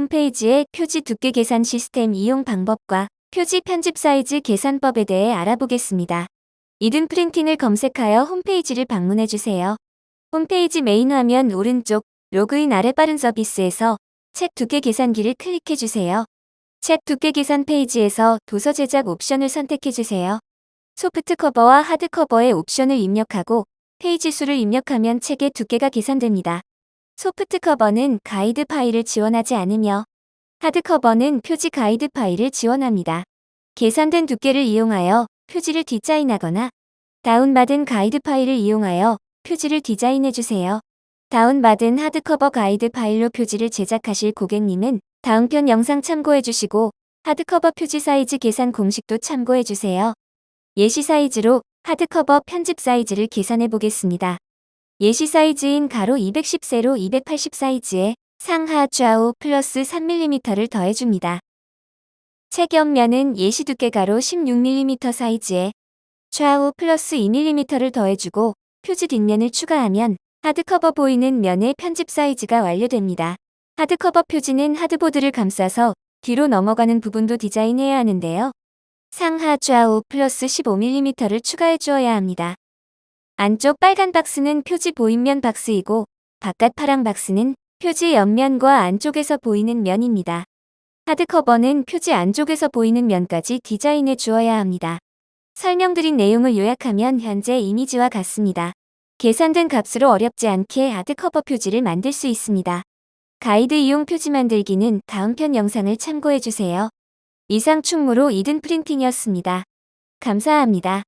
홈페이지의 표지 두께 계산 시스템 이용 방법과 표지 편집 사이즈 계산법에 대해 알아보겠습니다. 이든 프린팅을 검색하여 홈페이지를 방문해 주세요. 홈페이지 메인 화면 오른쪽 로그인 아래 빠른 서비스에서 책 두께 계산기를 클릭해 주세요. 책 두께 계산 페이지에서 도서 제작 옵션을 선택해 주세요. 소프트 커버와 하드 커버의 옵션을 입력하고 페이지 수를 입력하면 책의 두께가 계산됩니다. 소프트 커버는 가이드 파일을 지원하지 않으며 하드 커버는 표지 가이드 파일을 지원합니다. 계산된 두께를 이용하여 표지를 디자인하거나 다운받은 가이드 파일을 이용하여 표지를 디자인해 주세요. 다운받은 하드커버 가이드 파일로 표지를 제작하실 고객님은 다음 편 영상 참고해 주시고 하드커버 표지 사이즈 계산 공식도 참고해 주세요. 예시 사이즈로 하드커버 편집 사이즈를 계산해 보겠습니다. 예시 사이즈인 가로 210 세로 280 사이즈에 상하 좌우 플러스 3mm를 더해줍니다. 책 옆면은 예시 두께 가로 16mm 사이즈에 좌우 플러스 2mm를 더해주고 표지 뒷면을 추가하면 하드커버 보이는 면의 편집 사이즈가 완료됩니다. 하드커버 표지는 하드보드를 감싸서 뒤로 넘어가는 부분도 디자인해야 하는데요. 상하 좌우 플러스 15mm를 추가해 주어야 합니다. 안쪽 빨간 박스는 표지 보인면 박스이고 바깥 파랑 박스는 표지 옆면과 안쪽에서 보이는 면입니다. 하드커버는 표지 안쪽에서 보이는 면까지 디자인해 주어야 합니다. 설명드린 내용을 요약하면 현재 이미지와 같습니다. 계산된 값으로 어렵지 않게 하드커버 표지를 만들 수 있습니다. 가이드 이용 표지 만들기는 다음 편 영상을 참고해 주세요. 이상 충무로 이든 프린팅이었습니다. 감사합니다.